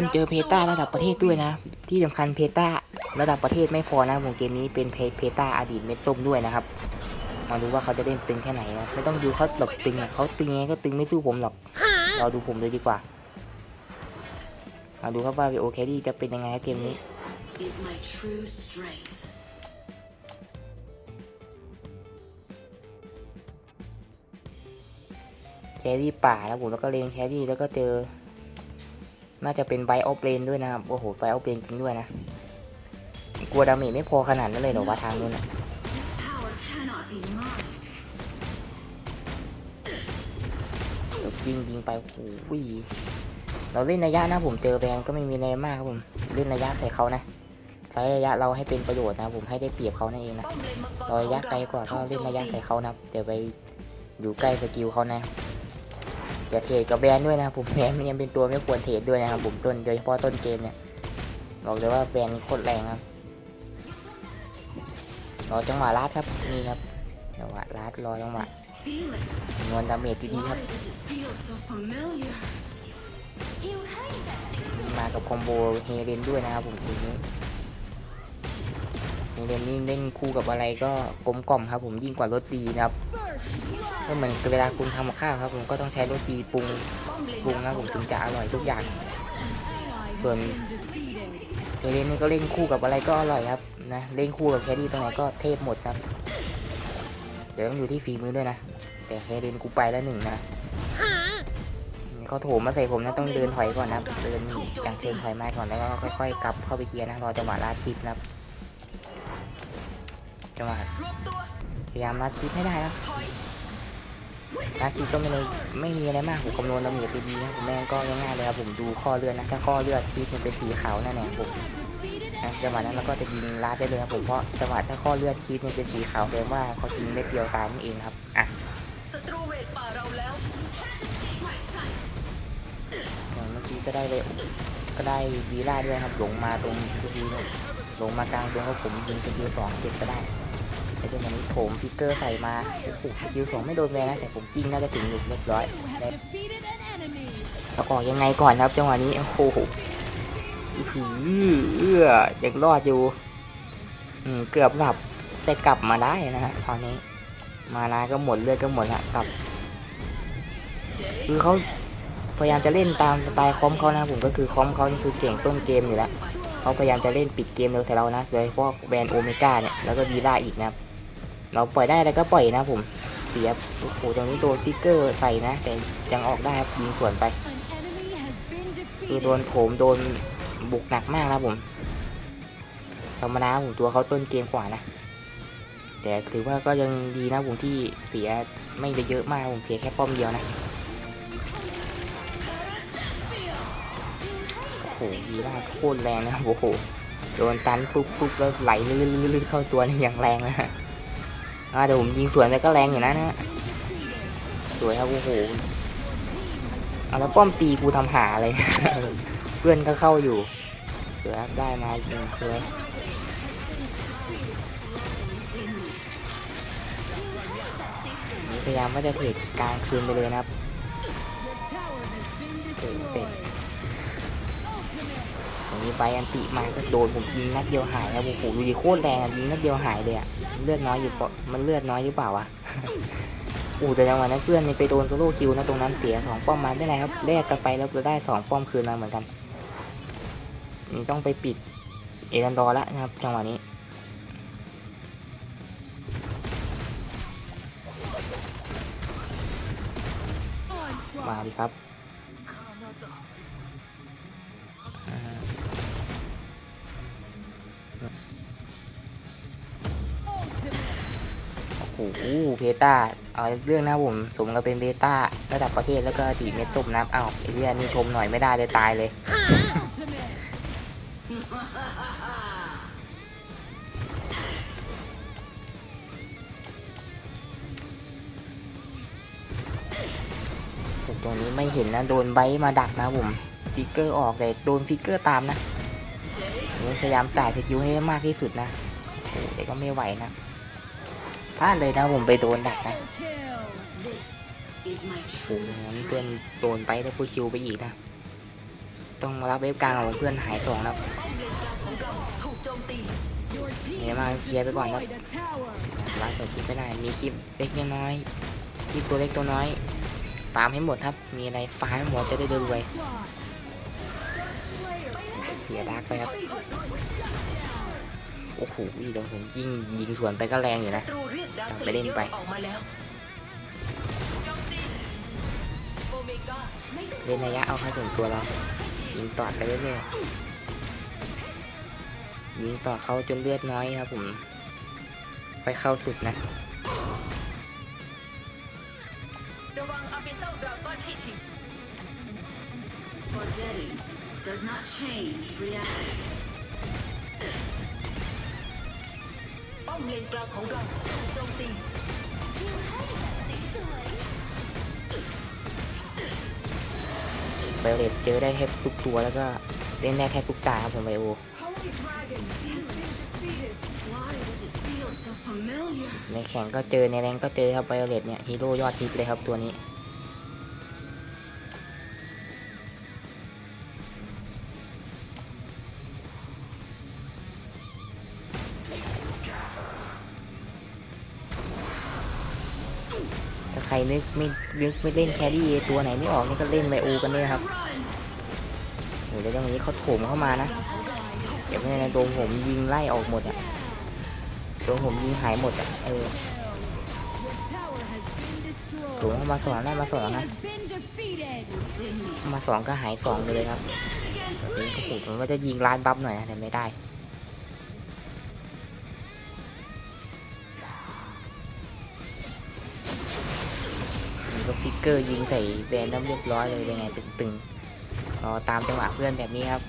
คนเจอเพต้าระดับประเทศด้วยนะ ที่สำคัญเพต้าระดับประเทศไม่พอนะผมเกมนี้เป็นเพเพต้าอดีตเม็ดส้มด้วยนะครับ มาดูว่าเขาจะเล่นตึงแค่ไหนนะไม่ต้องดูเขาหลบตึงอะเขาตึงไงก็ตึงไม่สู้ผมหรอกเรอดูผมเลยดีกว่ามาดูครับว่าโอเคดีจะเป็นยังไงครับเกมนี้แชรี่ป่าแล้วผมแล้วก็เลงแชรี่แล้วก็เจอ น่าจะเป็นไบออฟเลนด้วยนะครับ โอ้โห ไบออฟเลนจริงด้วยนะ กลัวดาเมจไม่พอขนาดนั้นเลยเหรอวะทางนู้นอะยิงยิงไปโอ้โหเราเล่นระยะนะผมเจอแบงก็ไม่มีอะไรมากครับผม เล่นระยะใส่เขานะใช้ระยะเราให้เป็นประโยชน์นะผมให้ได้เปรียบเขานั่นเองนะเราระยะไกลกว่าก็เล่นระยะใส่เขานะเดี๋ยวไปอยู่ใกล้สกิลเขานะ อย่าเทรดกับแบนด้วยนะผมแบนมันยังเป็นตัวไม่ควรเทรดด้วยนะครับผมต้นโดยเฉพาะต้นเกมเนี่ยบอกเลยว่าแบนโคตรแรงครับรอจังหวะลัดครับนี่ครับจังหวะลัดรอจังหวะนวลดาเมจดีๆครับ มากับคอมโบเฮเรนด้วยนะครับผมทีนี้เฮเรนนี่เล่นคู่กับอะไรก็กลมกล่อมครับ ผมยิ่งกว่ารสดีนะครับ ก็เหมือนเวลาคุณทำข้าวครับ ผมก็ต้องใช้รสดีปรุงปรุงนะผมถึงจะอร่อยทุกอย่าง ส่วนเฮเรนนี่ก็เล่นคู่กับอะไรก็อร่อยครับนะเล่นคู่กับแคดดี้ตรงไหนก็เทพหมดครับ เดี๋ยวต้องอยู่ที่ฝีมือด้วยนะ แต่เฮเรนกูไปแล้วหนึ่งนะเขาโถมมาใส่ผมนะต้องเดินถอยก่อนนะเดินอย่างเชิงถอยมาก่อนแล้วก็ค่อยๆกลับเข้าไปเคลียร์นะรอจังหวะลาดคลิปนะครับจังหวะพยายามลาดคลิปให้ได้นะ ลาดคลิปก็ไม่ได้ไม่มีอะไรมากผมคำนวณดาเมจไปดีนะผมแม่งก็ง่ายๆเลยครับผมดูข้อเลือดนะถ้าข้อเลือดคลิปมันเป็นสีขาวนั่นแหละผมจังหวะนั้นเราก็จะยิงลาดได้เลยครับผมเพราะจังหวะถ้าข้อเลือดคลิปมันเป็นสีขาวแสดงว่าเขายิงเม็ดเดียวตายนั่นเองครับอะศัตรูเวทป่าเราแล้วเมื่อกี้ก็ได้เลยก็ได้วีล่าด้วยครับหลงมาตรงทุกทีนี่ยหลงมากลางตรงก็ผมยิงสกิลสองเจ็บก็ได้ แล้วเดี๋ยววันนี้โถมฟิกเกอร์ใส่มาโอ้โหสกิลสองไม่โดนแวนะแต่ผมกิ้งน่าจะถึงหนึ่งเรียบร้อยแล้วเขาออกยังไงก่อนครับจังหวะนี้โอ้โหอื้อหือเอื้อยังรอดอยู่อืมเกือบหลับแต่กลับมาได้นะฮะตอนนี้ มานาก็หมดเลือดก็หมดละกลับ คือเขาพยายามจะเล่นตามสไตล์คอมเขานะผมก็คือคอมเขานี่คือเก่งต้นเกมอยู่แล้วเขาพยายามจะเล่นปิดเกมเร็วใส่เรานะโดยเฉพาะแบรนด์โอเมก้าเนี่ยแล้วก็วีล่าอีกนะครับ เราปล่อยได้แล้วก็ปล่อยนะผม เสียโอ้โหตรงนี้โดนฟิกเกอร์ใส่นะ แต่ยังออกได้ครับยิงสวนไป คือโดนโถมโดนบุกหนักมากนะผมธรรมดาผมตัวเขาต้นเกมกว่านะ แต่ถือว่าก็ยังดีนะผมที่เสียไม่ได้เยอะมากผมเสียแค่ป้อมเดียวนะโอ้โหวีล่าโคตรแรงนะโอ้โห โดนตันปุ๊บปุ๊บแล้วไหลลื่นๆเข้าตัวนี่อย่างแรงนะ อ่าเดี๋ยวผมยิงสวนไปก็แรงอยู่นะนะสวยครับโอ้โหเอาแล้วป้อมตีกูทำหาเลย เพื่อนก็เข้าอยู่สวยได้มาจริงสวยพยายามว่าจะเทรดกลางคืนไปเลยนะครับเออเป็ด นี้ไปอันติมาก็โดนผมยิงนัดเดียวหายครับโอ้โหดูดิโคตรแรงอะยิงนัดเดียวหายเลยอะเลือดน้อยอยู่ปะมันเลือดน้อยหรือเปล่าวะโอ้แต่จังหวะนั้นเพื่อนนี่ไปโดนโซโล่คิวนะตรงนั้นเสียสองป้อมมาได้ไรครับแลกกันไปแล้วเราได้สองป้อมคืนมาเหมือนกันนี่ต้องไปปิดเอรันดอร์ละนะครับ จังหวะนี้มาดิครับ อ้โหเพต้าเอาเรื่องนะผมสมกับเป็นเบต้าระดับประเทศแล้วก็ตีเม็ดตุ่มนะอ้าวไอ้เรื่องนี่ชมหน่อยไม่ได้เลยตายเลย ตรงนี้ไม่เห็นนะ โดนไบมาดักนะผมฟิกเกอร์ออกแต่โดนฟิกเกอร์ตามนะพยายามจ่ายสกิลให้มากที่สุดนะแต่ก็ไม่ไหวนะ พลาดเลยนะผมไปโดนดักนะโอ้โหเพื่อนโดนไปได้ผู้คิวไปอีกนะต้องมารับเวฟกลางของเพื่อนหายสองนะเนี่ยมาเคลียร์ไปก่อนครับรัดแต่คลิปไม่ได้ มีคลิปเล็กน้อยคลิปตัวเล็กตัวน้อย ตามให้หมดครับ มีอะไรฟาให้หมดจะได้เดินรวยเสียดักไปครับ โอ้โหเดี๋ยวผมยิงยิงสวนไปก็แรงอยู่นะไปเล่นไปเล่นระยะเอาให้ถึงตัวเรายิงตอดไปเรื่อยๆยิงต่อเขาจนเลือดน้อยครับผม ไปเข้าสุดนะระวังอาบิเซลดราก้อนให้ที Forgetting does not change reality. มเลนกลางของเราถูกโจมตีไบโอเลตเจอได้แค่ทุกตัวแล้วก็เล่นได้แค่ทุกตาครับผมไบโอ Why does it feel so familiar? ในแข่งก็เจอในแรงก็เจอครับไบโอเลตเนี่ยฮีโร่ยอดฮิตเลยครับตัวนี้ ครนึกไม่นึกไม่เล่นแครี่ตัวไหนไม่ออกนี่ก็เล่นไบโอกันเนี่ยครับโอ้ยวตรงนี้เขาโถมเข้ามานะเก็บไว้ในโดมผมยิงไล่ออกหมดอะโดมผมยิงหายหมดอะเออโถม destroyed. เข้ามาสองได้มาสองนะมาสองก็หายสองไปเลยครับนี่ก็ผมผมว่าจะยิงล้านบัฟหน่อยนะแต่ไม่ได้ ฟิกเกอร์ยิงใส่แบรนด์น้ำเรียบร้อยเลยเป็นไงตึงๆรอตามจังหวะเพื่อนแบบนี้ครับ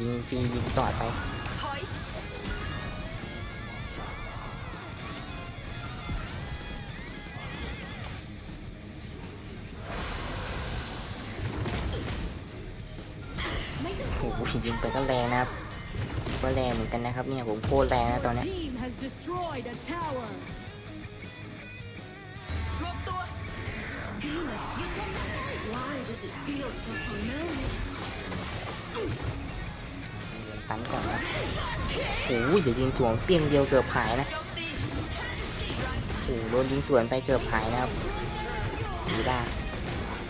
ยิงฟรียิงต่อไปยโอ้โหยิงไปก็แรงนะครับก็แรงเหมือนกันนะครับเนี่ยผมโคตรแรงนะตอนนี้ has destroyed a tower. รวมตัว Why does it feel so familiar? ตันก่อนนะโอ้โหเดี๋ยวยิงสวนเปี้ยงเดียวเกือบหายนะโจมตีโอ้โหโดนยิงสวนไปเกือบหายนะครับดีด้า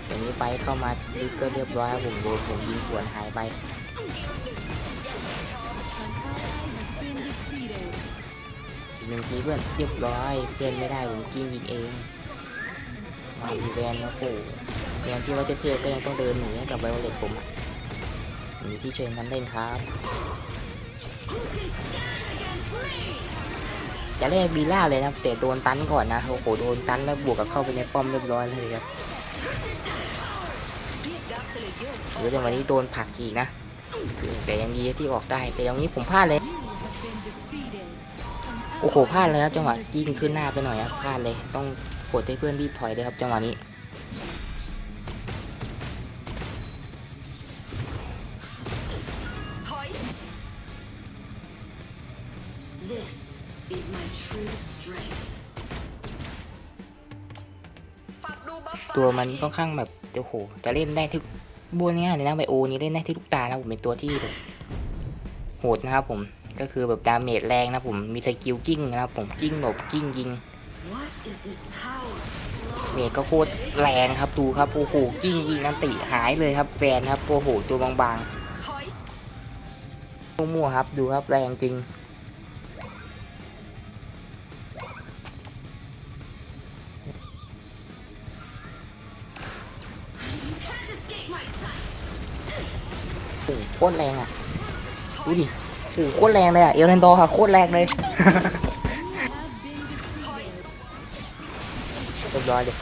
อย่างนี้ไปเข้ามาลึกก็เรียบร้อยครับผมโดนผมยิงสวนหายไป ทีเพื่อนเรียบร้อยเพื่อนไม่ได้ผมกินยิงเองมาอีแวนนะโอ้โหแวนที่ว่าจะเทก็ยังต้องเดินหนีกับไวโอเลตผมหนีที่เชิญกันเล่นครับจะแรกบีล่าเลยนะแต่โดนตันก่อนนะโอ้โหโดนตันแล้วบวกกับเข้าไปในป้อมเรียบร้อยเลยครับเรียกดาวเซเลเยอร์หรือจังหวะนี้โดนผักอีกนะแต่ยังดีที่ออกได้แต่อย่างนี้ผมพลาดเลย โอ้โห ally พลาดเลยครับ has จังหวะ been ยิง defeated. ขึ้นหน้าไปหน่อยครับพลาดเลยต้องกดให้เพื่อนรีบถอยเลยครับจังหวะนี้ถอย This is my true strength. ฝากดูบัฟฟ้าตัวมันค่อนข้างแบบโอ้โหจะเล่นได้ทุกบัวเนี้ยเลยนะไบโอนี้เล่นได้ทุกตานะผมเป็นตัวที่แบบโหดนะครับผม ก็คือแบบดาเมจแรงนะผมมีสกิลกิ้งนะครับผมกิ้งหลบกิ้งยิง What is this power? เมจก็โคตรแรงครับดูครับโอ้โหกิ้งยิงนันติหายเลยครับแฟนครับโอ้โหตัวบางถอยๆมั่วๆครับดูครับแรงจริง Can't escape my sight. โอ้โหโคตรแรงอะดูดิโอ้โหโคตรแรงเลยอะ เอลเรนโดค่ะ โคตรแรงเลยเรียบร้อยเลย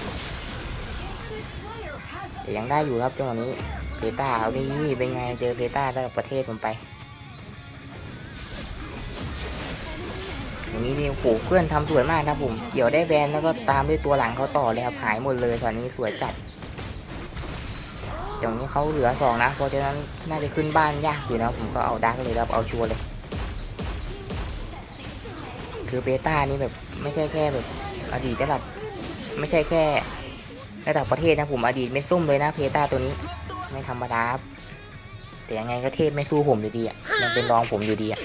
แต่ยังได้อยู่ครับจังหวะนี้เพต้าเอาได้นี่เป็นไงเจอเพต้าระดับประเทศผมไปอย่างนี้นี่โอ้เพื่อนทำสวยมากครับผม เกี่ยวได้แบนแล้วก็ตามด้วยตัวหลังเขาต่อเลยครับหายหมดเลยตอนนี้สวยจัด อย่างนี้เขาเหลือสองนะเพราะฉะนั้นน่าจะขึ้นบ้านยากอยู่นะผมก็เอาดักเลยครับเอาชัวร์เลย คือเบต้านี่แบบไม่ใช่แค่แบบอดีตระดับไม่ใช่แค่ระดับประเทศนะผมอดีตไม่ซุ่มเลยนะเพตาตัวนี้ ไม่ธรรมดาครับแต่ยังไงก็เทพไม่สู้ผมอยู่ดีอะยังเป็นรองผมอยู่ดีอะ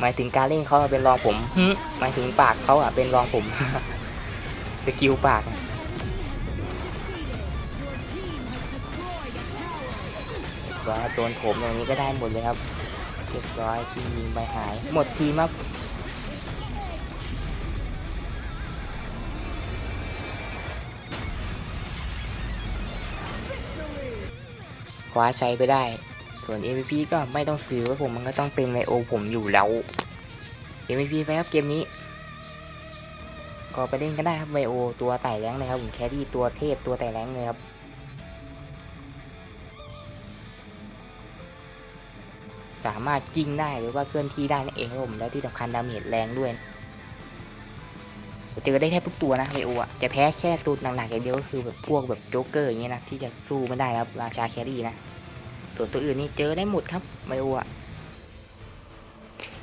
หมายถึงการเล่นเขาเป็นรองผมหมายถึงปากเขาอะเป็นรองผม สกิลปากว่าโดนผมตรงนี้ก็ได้หมดเลยครับเรียบร้อยชิงยิงไปหาย หมดทีมครับคว้าใชัยไปได้ ส่วน MVP ก็ไม่ต้องซื้อว่าผมมันก็ต้องเป็นไมโอผมอยู่แล้ว MVP ไปครับเกมนี้ ก็ไปเล่นก็ได้ครับไมโอตัวไต่แรงเลยครับผมแครี่ตัวเทพตัวไต่แรงเลยครับสามารถยิงได้หรือว่าเคลื่อนที่ได้นั่นเองครับผมแล้วที่สำคัญดาเมจแรงด้วยเจอได้แทบทุกตัวนะไมโออะจะแพ้แค่ตัวหนักๆอย่างเดียวก็คือแบบพวกแบบโจ๊กเกอร์อย่างเงี้ยนะที่จะสู้ไม่ได้ครับราชาแครี่นะส่วนตัวอื่นนี่เจอได้หมดครับไมโออะ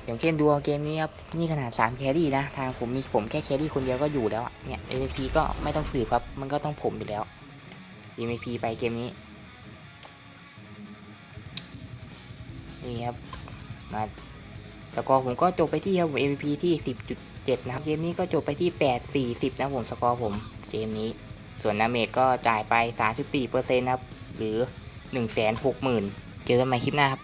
อย่างเช่นดูเกมนี้ครับนี่ขนาด3แครี่นะทางผมมีผมแค่แครี่คนเดียวก็อยู่แล้วอะเนี่ย MVP ก็ไม่ต้องสืบครับมันก็ต้องผมอยู่แล้ว MVP ไปเกมนี้นี่ครับมาสกอร์ผมก็จบไปที่ครับผม MVP ที่ 10.7 นะครับ เกมนี้ก็จบไปที่ 8 40 นะครับผมสกอร์ผมเกมนี้ ส่วนนาเมจก็จ่ายไป 34%นะครับ หรือ 160,000เจอกันใหม่คลิปหน้าครับ